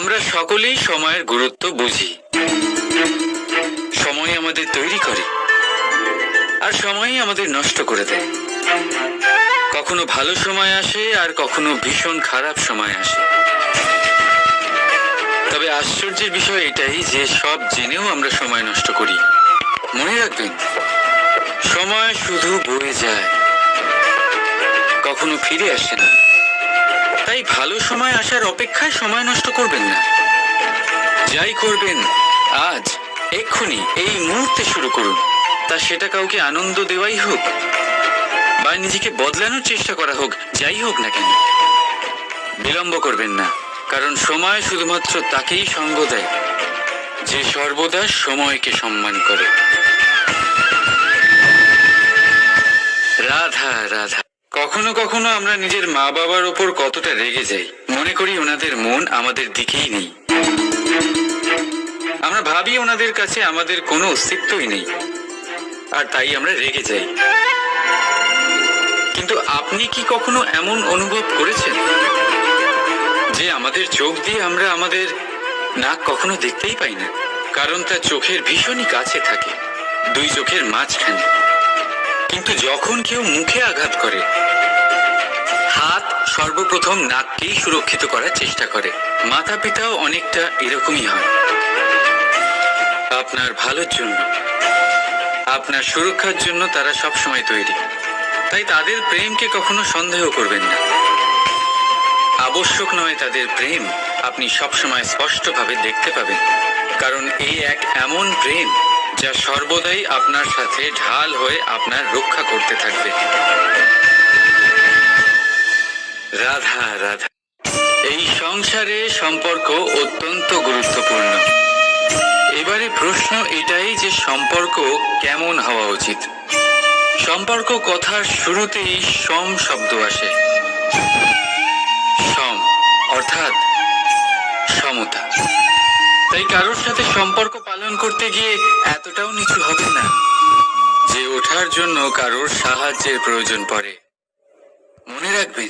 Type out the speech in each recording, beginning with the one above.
আমরা সকলেই সময়ের গুরুত্ব বুঝি। সময় আমাদের তৈরি করে আর সময়ই আমাদের নষ্ট করে দেয়। কখনো ভালো সময় আসে আর কখনো ভীষণ খারাপ সময় আসে। তবে আশ্চর্যের বিষয় এটাই যে সব জেনেও আমরা সময় নষ্ট করি। মনে রাখবেন, সময় শুধু বয়ে যায়, কখনো ফিরে আসে না। তাই ভালো সময় আসার অপেক্ষায় সময় নষ্ট করবেন না। যাই করবেন, আজ, এক্ষুনি এই মুহূর্তে শুরু করুন। তা সেটা কাউকে আনন্দ দেওয়াই হোক, বা নিজেকে বদলানোর চেষ্টা করা হোক, যাই হোক না কেন। বিলম্ব করবেন না, কারণ সময় শুধুমাত্র তাকেই সঙ্গ দেয়, যে সর্বদা সময়কে সম্মান করে। রাধা রাধা। কখনো কখনো আমরা নিজের মা বাবার ওপর কতটা রেগে যাই। মনে করি ওনাদের মন আমাদের দিকেই নেই। আমরা ভাবি ওনাদের কাছে আমাদের কোনো অস্তিত্বই নেই। আর তাই আমরা রেগে যাই। কিন্তু আপনি কি কখনো এমন অনুভব করেছেন? যে আমাদের চোখ দিয়ে আমরা আমাদের নাক কখনো দেখতেই পাই না। কারণ তা চোখের ভীষণই কাছে থাকে। দুই চোখের মাঝখানে। কিন্তু যখন কেউ মুখে আঘাত করে, হাত সর্বপ্রথম নাককেই সুরক্ষিত করার চেষ্টা করে। মাতা পিতাও অনেকটা এরকমই হয়। আপনার ভালোর জন্য, আপনার সুরক্ষার জন্য তারা সব সময় তৈরি। তাই তাদের প্রেমকে কখনো সন্দেহ করবেন না। আবশ্যক নয় তাদের প্রেম, আপনি সবসময় স্পষ্টভাবে দেখতে পাবেন। কারণ এই এক এমন প্রেম যা সর্বদাই আপনার সাথে ঢাল হয়ে আপনার রক্ষা করতে থাকবে। রাধা রাধা। এই সংসারে সম্পর্ক অত্যন্ত গুরুত্বপূর্ণ। এবারে প্রশ্ন এটাই যে সম্পর্ক কেমন হওয়া উচিত? সম্পর্ক কথার শুরুতেই সম শব্দ আসে। তাই কারোর সাথে সম্পর্ক পালন করতে গিয়ে এতটাও নিচু হবে না যে ওঠার জন্য কারোর সাহায্যের প্রয়োজন পড়ে। মনে রাখবেন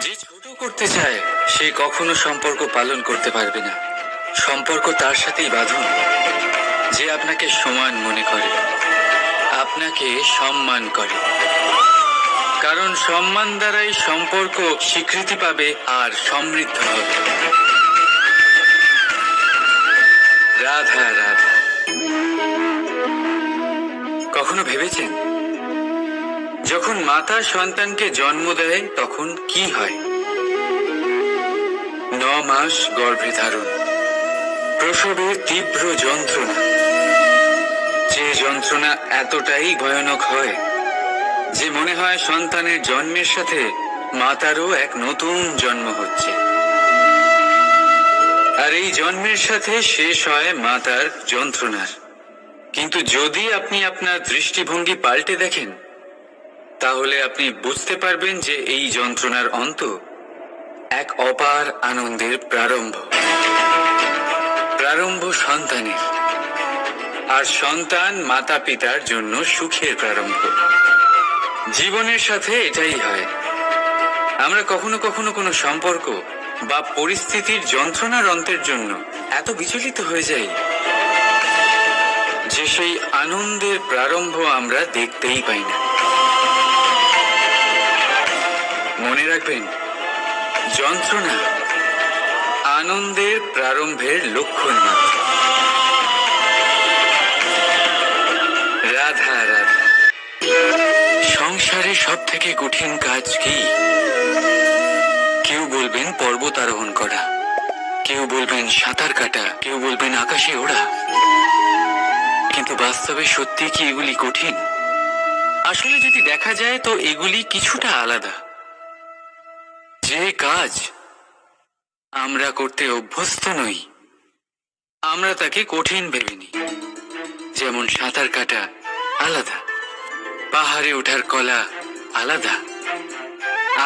যে ছোট করতে চায়, সে কখনো সম্পর্ক পালন করতে পারবে না। সম্পর্ক তার সাথেই বাঁধুন, যে আপনাকে সমান মনে করে, আপনাকে সম্মান করে। কারণ সম্মান দ্বারাই সম্পর্ক স্বীকৃতি পাবে আর সমৃদ্ধ হবে। রাধা রাধা। কখনো ভেবেছেন? যখন মাতা সন্তানকে জন্ম দেয়, তখন কি হয়? ন মাস গর্ভে ধারণ। প্রসবের তীব্র যন্ত্রণা। যে যন্ত্রণা এতটাই ভয়ানক হয়, যে মনে হয় সন্তানের জন্মের সাথে মাতারও এক নতুন জন্ম হচ্ছে। আর এই জন্মের সাথে শেষ হয় মাতার যন্ত্রণার। কিন্তু যদি আপনি আপনার দৃষ্টিভঙ্গি পাল্টে দেখেন, তাহলে আপনি বুঝতে পারবেন যে এই যন্ত্রণার অন্ত এক অপার আনন্দের প্রারম্ভ। প্রারম্ভ সন্তানের। আর সন্তান মাতা পিতার জন্য সুখের প্রারম্ভ। জীবনের সাথে এটাই হয়। আমরা কখনো কখনো কোনো সম্পর্ক বা পরিস্থিতির যন্ত্রণার অন্তের জন্য এত বিচলিত হয়ে যাই যে সেই আনন্দের প্রারম্ভ আমরা দেখতেই পাই না। মনে রাখবেন, যন্ত্রণা আনন্দের প্রারম্ভের লক্ষণ মাত্র রাধা রাধা। সংসারে সব থেকে কঠিন কাজ কি? বলবেন পর্বত আরোহণ করা। কেউ বলবেন সাঁতার কাটা, কেউ বলবেন আকাশে ওড়া। কিন্তু বাস্তবে সত্যি কি এগুলি কঠিন? আসলে যদি দেখা যায়, তো এগুলি কিছুটা আলাদা। যে কাজ আমরা করতে অভ্যস্ত নই, আমরা তাকে কঠিন ভেবে নিই। যেমন সাঁতার কাটা আলাদা, পাহাড়ে ওঠার কলা আলাদা,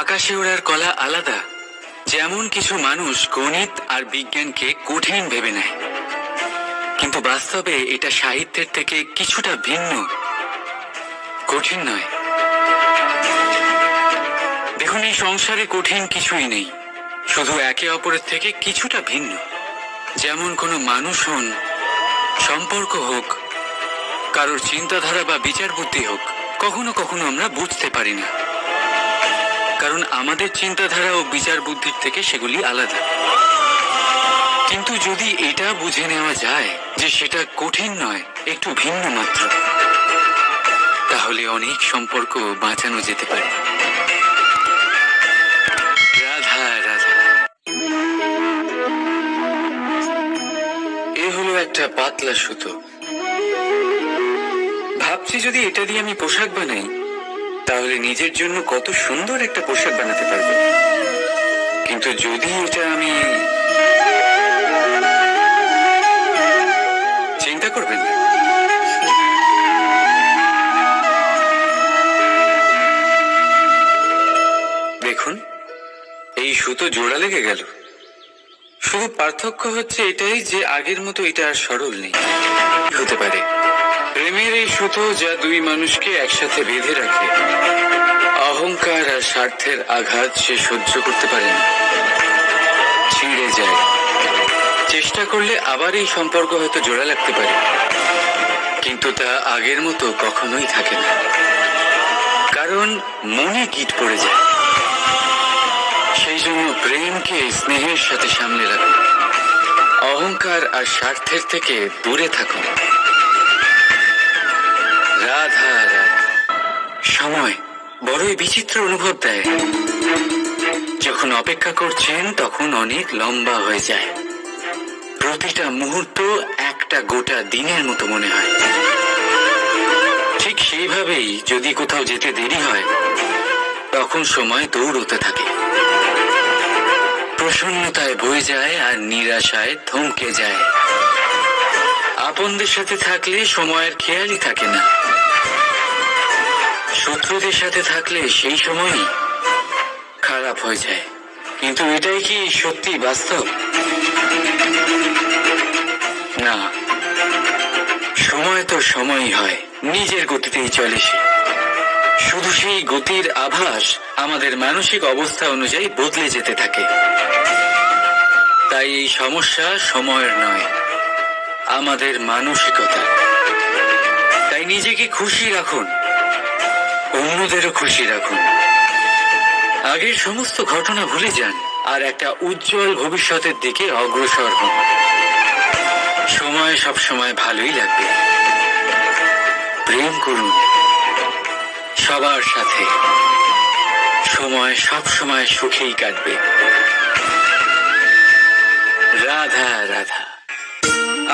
আকাশে ওড়ার কলা আলাদা যেমন কিছু মানুষ গণিত আর বিজ্ঞানকে কঠিন ভেবে নেয়, কিন্তু বাস্তবে এটা সাহিত্যের থেকে কিছুটা ভিন্ন, কঠিন নয়। দেখুন, এই সংসারে কঠিন কিছুই নেই, শুধু একে অপরের থেকে কিছুটা ভিন্ন। যেমন কোনো মানুষ হন, সম্পর্ক হোক, কারোর চিন্তাধারা বা বিচার বুদ্ধি হোক, কখনো কখনো আমরা বুঝতে পারি না। কারণ আমাদের চিন্তাধারা ও বিচার বুদ্ধির থেকে সেগুলি আলাদা। কিন্তু যদি এটা বুঝে নেওয়া যায় যে সেটা কঠিন নয়, একটু ভিন্ন মাত্র। তাহলে অনেক সম্পর্ক বাঁচানো যেতে পারে। রাধা রাধা। এ হলো একটা পাতলা সুতো। ভাবছি যদি এটা দিয়ে আমি পোশাক বানাই তাহলে নিজের জন্য কত সুন্দর একটা পোশাক বানাতে পারব। কিন্তু যদি এটা আমি চিন্তা করবেন দেখুন, এই সুতো জোড়া লেগে গেল। শুধু পার্থক্য হচ্ছে এটাই যে আগের মতো এটা আর সরল নেই। হতে পারে। প্রেমের এই সুতো যা দুই মানুষকে একসাথে বেঁধে রাখে, অহংকার আর স্বার্থের আঘাত সে সহ্য করতে পারে না। ছিঁড়ে যায়। চেষ্টা করলে আবার এই সম্পর্ক হয়তো জোড়া লাগতে পারে, কিন্তু তা আগের মতো কখনোই থাকে না। কারণ মনে গিট পড়ে যায়। সেই জন্য প্রেমকে স্নেহের সাথে সামলে রাখুন। অহংকার আর স্বার্থের থেকে দূরে থাকুন। রাধা সময় বড়ই বিচিত্র অনুভব দেয়। যখন অপেক্ষা করছেন, তখন অনেক লম্বা হয়ে যায়। প্রতিটা মুহূর্ত একটা গোটা দিনের মতো মনে হয়। ঠিক সেইভাবেই যদি কোথাও যেতে দেরি হয়, তখন সময় দৌড়তে থাকে। প্রসন্নতায় বয়ে যায় আর নিরাশায় থমকে যায়। আপনদের সাথে থাকলে সময়ের খেয়ালই থাকে না। শত্রুদের সাথে থাকলে সেই সময়ই খারাপ হয়ে যায়। কিন্তু এটাই কি সত্যি বাস্তব? না। সময় তো সময়ই হয়, নিজের গতিতেই চলে সে। শুধু সেই গতির আভাস আমাদের মানসিক অবস্থা অনুযায়ী বদলে যেতে থাকে। তাই এই সমস্যা সময়ের নয়, আমাদের মানসিকতা তাই নিজেকে খুশি রাখুন। অন্যদেরও খুশি রাখুন। আগের সমস্ত ঘটনা ভুলে যান আর একটা উজ্জ্বল ভবিষ্যতের দিকে অগ্রসর হন। সময় সব সময় ভালোই লাগবে। প্রেম করুন। সবার সাথে। সময় সব সময় সুখেই কাটবে। রাধা রাধা।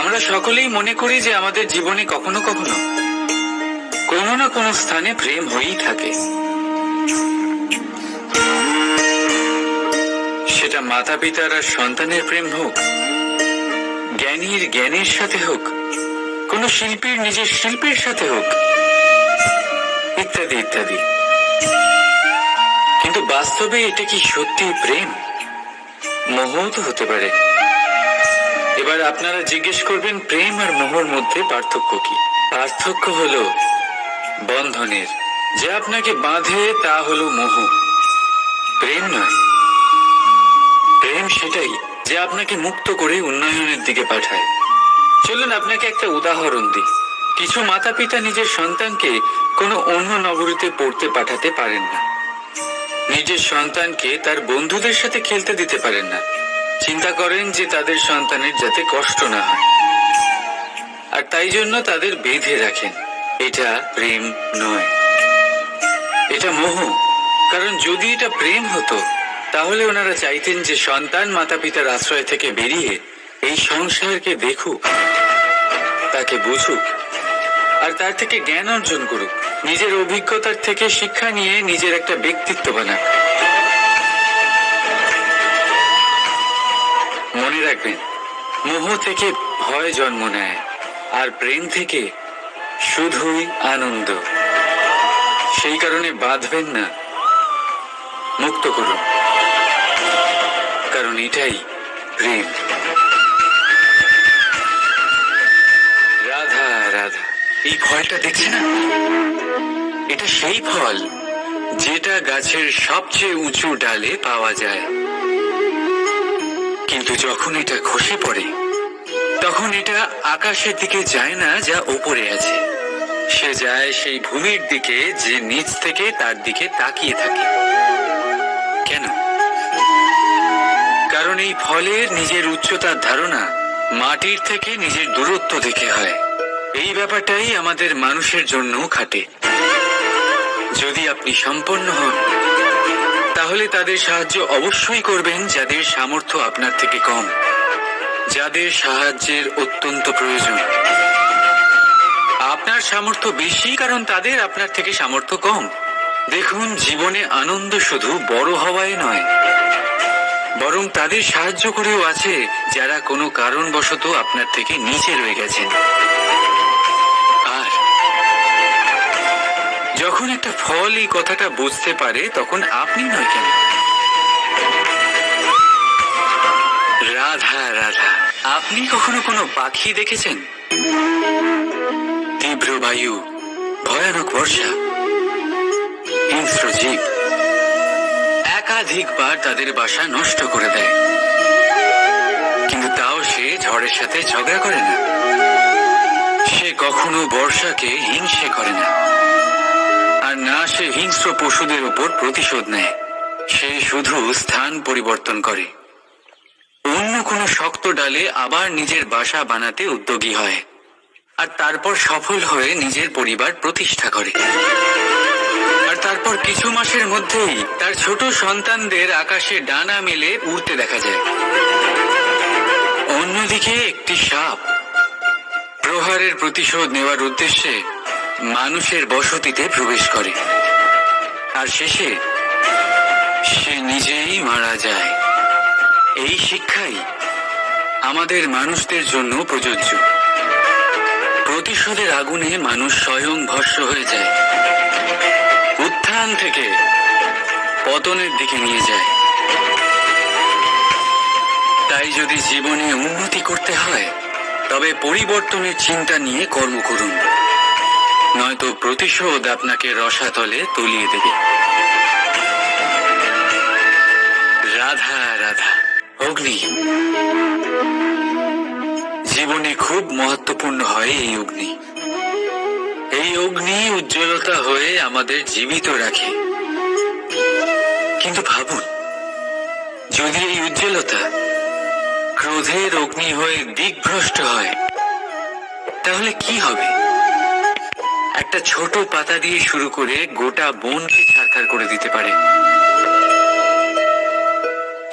আমরা সকলেই মনে করি যে আমাদের জীবনে কখনো কখনো কোনো না কোনো স্থানে প্রেম হয়েই থাকে। সেটা মাতা পিতার আর সন্তানের প্রেম হোক, জ্ঞানীর জ্ঞানের সাথে হোক, কোন শিল্পীর নিজের শিল্পের সাথে হোক, ইত্যাদি ইত্যাদি। কিন্তু বাস্তবে এটা কি সত্যি প্রেম? মোহও তো হতে পারে। এবার আপনারা জিজ্ঞেস করবেন, প্রেম আর মোহর মধ্যে পার্থক্য কি? পার্থক্য হলো বন্ধনের। যে আপনাকে বাঁধে তা হলো মোহ। প্রেম নয়। প্রেম সেটাই যে আপনাকে মুক্ত করে উন্নয়নের দিকে পাঠায়। চলুন আপনাকে একটা উদাহরণ দিই। কিছু মাতা পিতা নিজের সন্তানকে কোনো অন্য নগরীতে পড়তে পাঠাতে পারেন না। নিজের সন্তানকে তার বন্ধুদের সাথে খেলতে দিতে পারেন না। চিন্তা করেন যে তাদের সন্তানের যাতে কষ্ট না হয়। আর তাই জন্য তাদের বেঁধে রাখেন। এটা প্রেম নয়। এটা মোহ। কারণ যদি এটা প্রেম হতো, তাহলে ওনারা চাইতেন যে সন্তান মাতা পিতার আশ্রয় থেকে বেরিয়ে এই সংসারকে দেখুক, তাকে বুঝুক, আর তার থেকে জ্ঞান অর্জন করুক। নিজের অভিজ্ঞতার থেকে শিক্ষা নিয়ে নিজের একটা ব্যক্তিত্ব বানাক। মনে রাখবেন, মোহ থেকে ভয় জন্ম নেয়, আর প্রেম থেকে শুধুই আনন্দ। সেই কারণে বাঁধবেন না, মুক্ত করুন। কারণ এটাই প্রেম। রাধা রাধা, এই ফলটা দেখছে না? এটা সেই ফল যেটা গাছের সবচেয়ে উঁচু ডালে পাওয়া যায়। কিন্তু যখন এটা খসে পড়ে তখন এটা আকাশের দিকে যায় না, যা ওপরে আছে। সে যায় সেই ভূমির দিকে, যে নিচ থেকে তার দিকে তাকিয়ে থাকে। কেন? কারণ এই ফলের নিজের উচ্চতার ধারণা মাটির থেকে নিজের দূরত্ব দেখে হয়। এই ব্যাপারটাই আমাদের মানুষের জন্যও খাটে। যদি আপনি সম্পন্ন হন, তাহলে তাদের সাহায্য অবশ্যই করবেন যাদের সামর্থ্য আপনার থেকে কম। যাদের সাহায্যের অত্যন্ত প্রয়োজন। আপনার সামর্থ্য বেশি, কারণ তাদের আপনার থেকে সামর্থ্য কম। দেখুন, জীবনে আনন্দ শুধু বড় হওয়ায় নয়, বরং তাদের সাহায্য করেও আছে যারা কোনো কারণবশত আপনার থেকে নিচে রয়ে গেছেন। আর যখন একটা ফল এই কথাটা বুঝতে পারে, তখন আপনি নয় কেন? রাধা রাধা। আপনি কখনো কোনো পাখি দেখেছেন? তীব্র বায়ু, ভয়ানক বর্ষা হিংস্র একাধিকবার তাদের বাসা নষ্ট করে দেয়। কিন্তু তাও সে ঝড়ের সাথে ঝগড়া করে না। সে কখনো বর্ষাকে হিংসে করে না। আর না, সে হিংস্র পশুদের উপর প্রতিশোধ নেয়। সে শুধু স্থান পরিবর্তন করে। অন্য কোনো শক্ত ডালে আবার নিজের বাসা বানাতে উদ্যোগী হয় আর তারপর সফল হয়ে নিজের পরিবার প্রতিষ্ঠা করে। আর তারপর কিছু মাসের মধ্যেই তার ছোট সন্তানদের আকাশে ডানা মেলে উড়তে দেখা যায়। অন্যদিকে একটি সাপ প্রহারের প্রতিশোধ নেওয়ার উদ্দেশ্যে মানুষের বসতিতে প্রবেশ করে। আর শেষে সে নিজেই মারা যায়। এই শিক্ষাই আমাদের মানুষদের জন্য প্রযোজ্য। প্রতিশোধের আগুনে মানুষ স্বয়ং ভস্য হয়ে যায়। উত্থান থেকে পতনের দিকে নিয়ে যায়। তাই যদি জীবনে উন্নতি করতে হয়, তবে পরিবর্তনের চিন্তা নিয়ে কর্ম করুন। নয়তো প্রতিশোধ আপনাকে রসাতলে তলিয়ে দেবে। অগ্নি জীবনে খুব মহত্বপূর্ণ হয় এই অগ্নি। এই অগ্নি উজ্জ্বলতা হয়ে আমাদের জীবিত রাখে। কিন্তু ভাবুন, যদি এই উজ্জ্বলতা ক্রোধের অগ্নি হয়ে দিকভ্রষ্ট হয়, তাহলে কি হবে? একটা ছোট পাতা দিয়ে শুরু করে গোটা বনকে ছারখার করে দিতে পারে।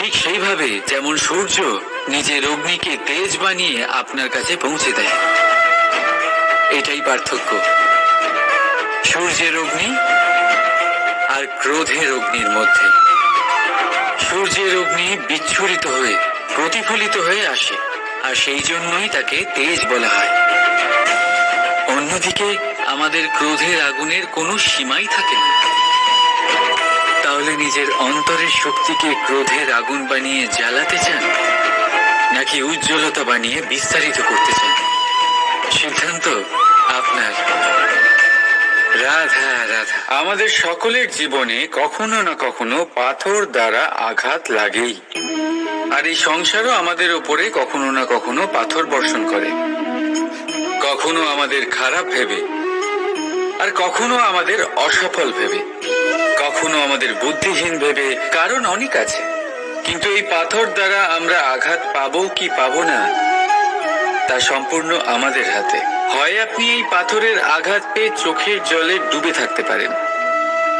ঠিক সেইভাবে যেমন সূর্য নিজের অগ্নিকে তেজ বানিয়ে আপনার কাছে পৌঁছে দেয়। এটাই পার্থক্য। সূর্যের অগ্নি আর ক্রোধের অগ্নির মধ্যে। সূর্যের অগ্নি বিচ্ছুরিত হয়ে, প্রতিফলিত হয়ে আসে, আর সেই জন্যই তাকে তেজ বলা হয়। অন্যদিকে আমাদের ক্রোধের আগুনের কোনো সীমাই থাকে না। তাহলে নিজের অন্তরের শক্তিকে ক্রোধের আগুন বানিয়ে জ্বালাতে চান? নাকি উজ্জ্বলতা বানিয়ে বিস্তারিত করতে চান? সিদ্ধান্ত আপনার। রাধা রাধা। আমাদের সকলের জীবনে কখনো না কখনো পাথর দ্বারা আঘাত লাগেই। আর এই সংসারও আমাদের ওপরে কখনো না কখনো পাথর বর্ষণ করে। কখনো আমাদের খারাপ ভেবে, আর কখনো আমাদের অসফল ভেবে। কখনো আমাদের বুদ্ধিহীন ভেবে কারণ অনেক আছে। কিন্তু এই পাথর দ্বারা আমরা আঘাত পাবো কি পাবো না, তা সম্পূর্ণ আমাদের হাতে। হয় আপনি এই পাথরের আঘাত পেয়ে চোখের জলে ডুবে থাকতে পারেন।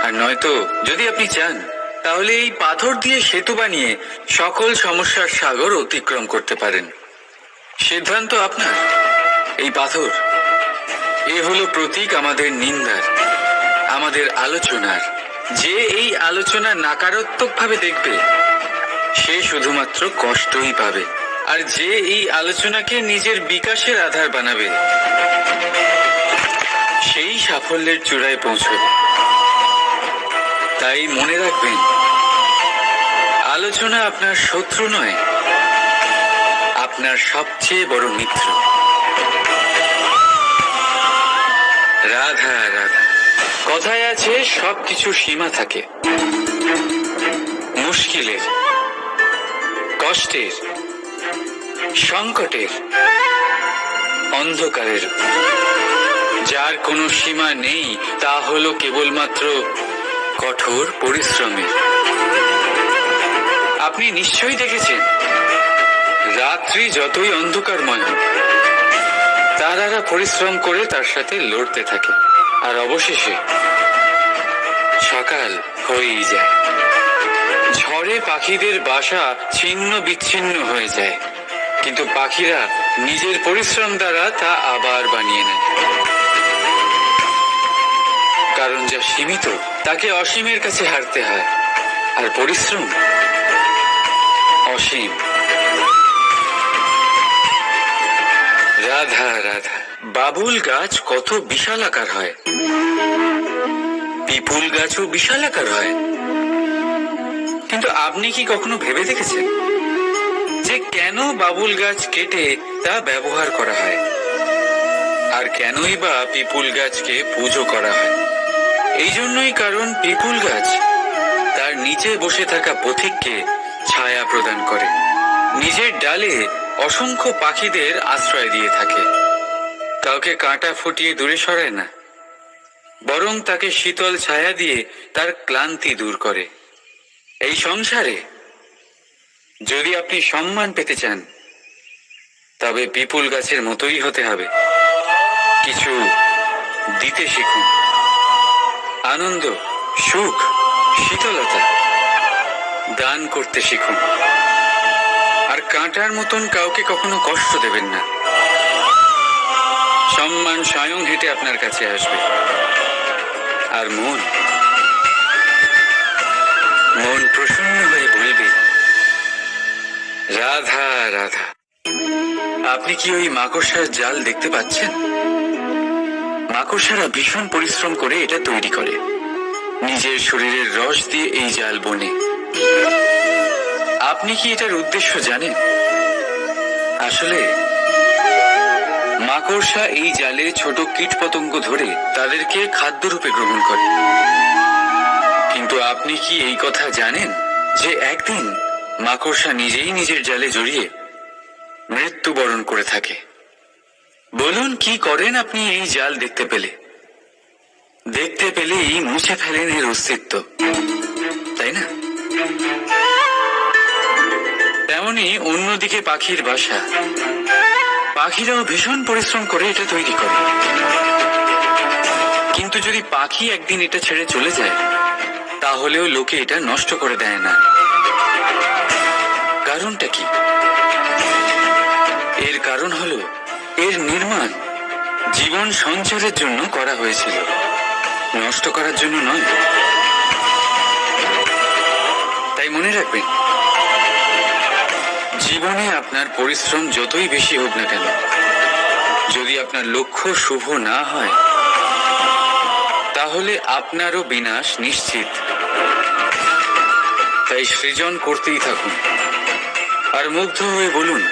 আর নয়তো যদি আপনি চান, তাহলে এই পাথর দিয়ে সেতু বানিয়ে সকল সমস্যার সাগর অতিক্রম করতে পারেন। সিদ্ধান্ত আপনার। এই পাথর, এ হলো প্রতীক আমাদের নিন্দার, আমাদের আলোচনার। যে এই আলোচনা নাকারাত্মক ভাবে দেখবে, সে শুধুমাত্র কষ্টই পাবে। আর যে এই আলোচনাকে নিজের বিকাশের আধার বানাবে, সেই সাফল্যের চূড়ায় পৌঁছবে। তাই মনে রাখবেন, আলোচনা আপনার শত্রু নয়, আপনার সবচেয়ে বড় মিত্র। রাধা রাধা। কথায় আছে, সবকিছু সীমা থাকে। মুশকিলের, কষ্টের, সংকটের, অন্ধকারের। যার কোনো সীমা নেই, তা হলো কেবলমাত্র কঠোর পরিশ্রমের। আপনি নিশ্চয়ই দেখেছেন, রাত্রি যতই অন্ধকারময় হোক তারারা পরিশ্রম করে তার সাথে লড়তে থাকে। আর অবশেষে সকাল হয়েই যায়। ঝড়ে পাখিদের বাসা ছিন্ন বিচ্ছিন্ন হয়ে যায়। কিন্তু পাখিরা নিজের পরিশ্রম দ্বারা তা আবার বানিয়ে নেয়। কারণ যা সীমিত, তাকে অসীমের কাছে হারতে হয়। আর পরিশ্রম অসীম। রাধা রাধা। বাবুল গাছ কত বিশাল আকার হয়। পিপুল গাছও বিশাল আকার হয়। কিন্তু আপনি কি কখনো ভেবে দেখেছেন যে কেন বাবুল গাছ কেটে তা ব্যবহার করা হয়? আর কেনই বা পিপুল গাছকে পুজো করা হয়? এই জন্যই কারণ পিপুল গাছ তার নিচে বসে থাকা পথিককে ছায়া প্রদান করে। নিজের ডালে অসংখ্য পাখিদের আশ্রয় দিয়ে থাকে। কাউকে কাঁটা ফুটিয়ে দূরে সরায় না। বরং তাকে শীতল ছায়া দিয়ে তার ক্লান্তি দূর করে। এই সংসারে যদি আপনি সম্মান পেতে চান, তবে পিপুল গাছের মতোই হতে হবে। কিছু দিতে শিখুন। আনন্দ, সুখ, শীতলতা দান করতে শিখুন। আর কাঁটার মতন কাউকে কখনো কষ্ট দেবেন না। সম্মান স্বয়ং হেঁটে আপনার কাছে আসবে। আর মন মন প্রসন্ন হয়ে বলবে, রাধা রাধা, আপনি কি ওই মাকড়সার জাল দেখতে পাচ্ছেন? মাকড়সারা ভীষণ পরিশ্রম করে এটা তৈরি করে। নিজের শরীরের রস দিয়ে এই জাল বনে। আপনি কি এটার উদ্দেশ্য জানেন? আসলে মাকড়সা এই জালে ছোট কীট পতঙ্গ ধরে তাদেরকে খাদ্যরূপে গ্রহণ করে। কিন্তু আপনি কি এই কথা জানেন যে একদিন মাকড়সা নিজেই নিজের জালে জড়িয়ে মৃত্যুবরণ করে থাকে? বলুন, কি করেন আপনি এই জাল দেখতে পেলে? দেখতে পেলেই মুছে ফেলেন এর অস্তিত্ব, তাই না? তেমনি অন্যদিকে পাখির বাসা পাখিরাও ভীষণ পরিশ্রম করে এটা তৈরি করে। কিন্তু যদি পাখি একদিন এটা ছেড়ে চলে যায়, তাহলেও লোকে এটা নষ্ট করে দেয় না। কারণটা কি? এর কারণ হলো, এর নির্মাণ জীবন সঞ্চারের জন্য করা হয়েছিল। নষ্ট করার জন্য নয়। তাই মনে রাখবেন জীবনে আপনার পরিশ্রম যতই বেশি হোক না কেন, যদি আপনার লক্ষ্য শুভ না হয়, তাহলে আপনারও বিনাশ নিশ্চিত। তাই সৃজন করতেই থাকুন। আর মুগ্ধ হয়ে বলুন,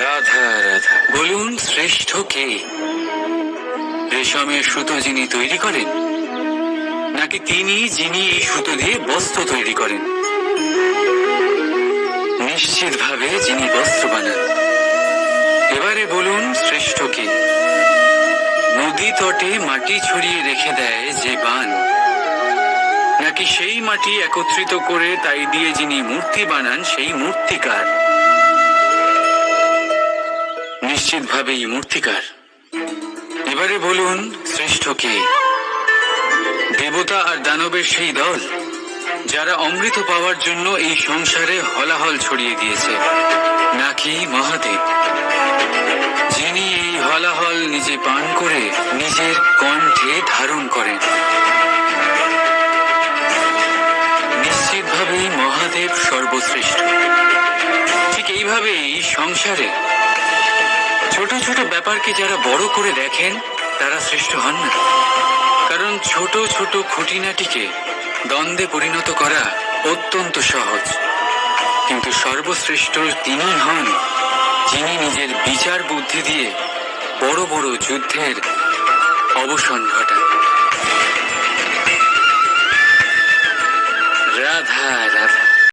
রাধা রাধা। বলুন, শ্রেষ্ঠ কে? রেশমের সুতো যিনি তৈরি করেন, নাকি তিনি যিনি এই সুতো দিয়ে বস্ত্র তৈরি করেন? নিশ্চিতভাবে যিনি বস্ত্র বানান। এবারে বলুন, শ্রেষ্ঠ কে? নদী তটে মাটি ছড়িয়ে রেখে দেয় যে বান। নাকি সেই মাটি একত্রিত করে তাই দিয়ে যিনি মূর্তি বানান, সেই মূর্তিকার? নিশ্চিতভাবেই মূর্তিকার। এবারে বলুন, শ্রেষ্ঠ কে? দেবতা আর দানবের সেই দল। যারা অমৃত পাওয়ার জন্য এই সংসারে হলাহল ছড়িয়ে দিয়েছে, নাকি মহাদেব? যিনি এই হলাহল নিজে পান করে নিজের কণ্ঠে ধারণ করেন। নিশ্চিতভাবেই মহাদেব সর্বশ্রেষ্ঠ। ঠিক এইভাবেই সংসারে ছোট ছোট ব্যাপারকে যারা বড় করে দেখেন, তারা শ্রেষ্ঠ হন না। কারণ ছোট ছোট খুঁটিনাটিকে দ্বন্দ্বে পরিণত করা অত্যন্ত সহজ। কিন্তু সর্বশ্রেষ্ঠ তিনি হন যিনি নিজের বিচার বুদ্ধি দিয়ে বড় বড় যুদ্ধের অবসান ঘটান। রাধা রাধা।